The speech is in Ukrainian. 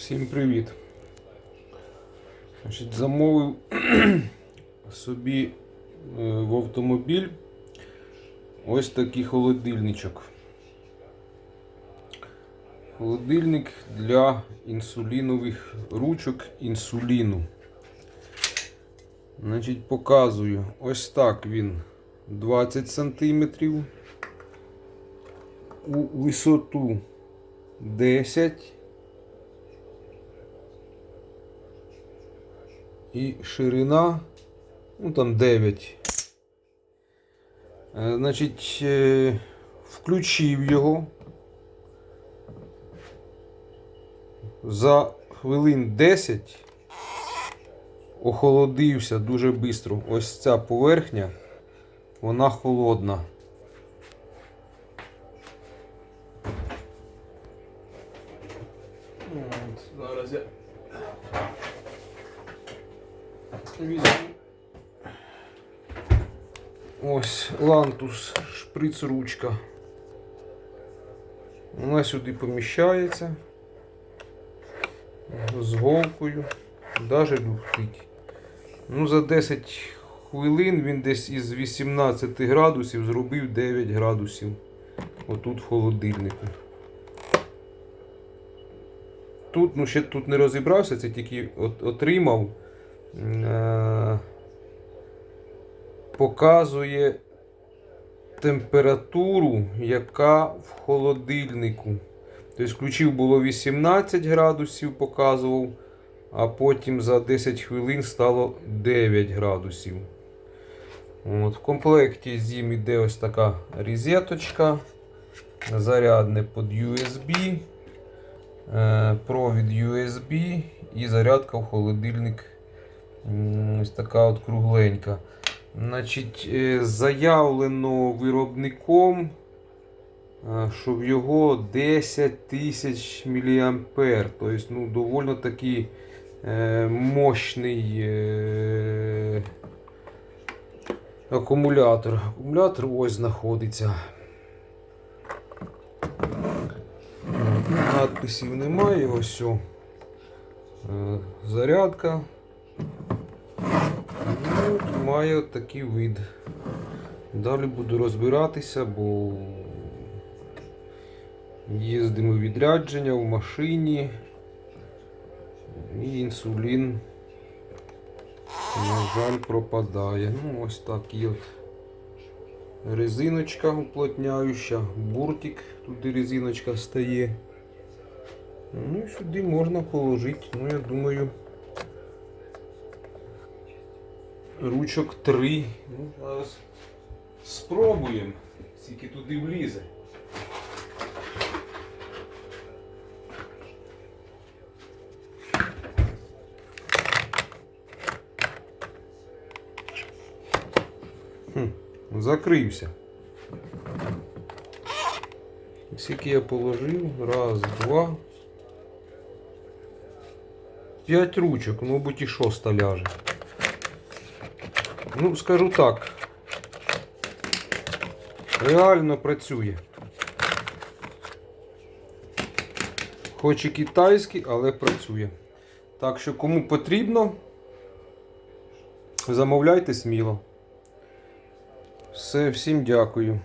Всім привіт. Значить, замовив собі е, в автомобіль ось такий холодильничок. Холодильник для інсулінових ручок інсуліну. Значить, показую. Ось так він 20 см. У висоту 10 і ширина, ну там 9. Е, Значить, е, включив його. За хвилин 10 охолодився дуже швидко. Ось ця поверхня, вона холодна. Зараз я Ось лантус, шприц ручка. Вона сюди поміщається з голкою, навіть люфтить. Ну, за 10 хвилин він десь із 18 градусів зробив 9 градусів. Отут в холодильнику. Тут, ну ще тут не розібрався, це тільки от, отримав. Е, показує температуру, яка в холодильнику. Тобто включив було 18 градусів, показував, а потім за 10 хвилин стало 9 градусів. От, В комплекті з ним іде ось така розеточка, зарядне під USB, е, провід USB і зарядка в холодильник. Ось така от кругленька. Значить, е, заявлено виробником, е, що в його 10 тисяч мА. Тобто, ну, доволі такий е, мощний акумулятор. Акумулятор ось знаходиться. Надписів немає, ось. о. Зарядка. Ну, має такий вид. Далі буду розбиратися, бо їздимо відрядження в машині і інсулін, на жаль, пропадає. Ну, ось так от резиночка уплотняюча, буртик, туди резиночка стає. Ну і сюди можна положити, ну я думаю. Ручок три. Ну, зараз спробуємо, скільки туди влізе. Хм, закрився. Скільки я положив? Раз, два. П'ять ручок, мабуть, і шоста ляже. Ну, скажу так. Реально працює. Хоч і китайський, але працює. Так що кому потрібно, замовляйте сміло. Все, всім дякую.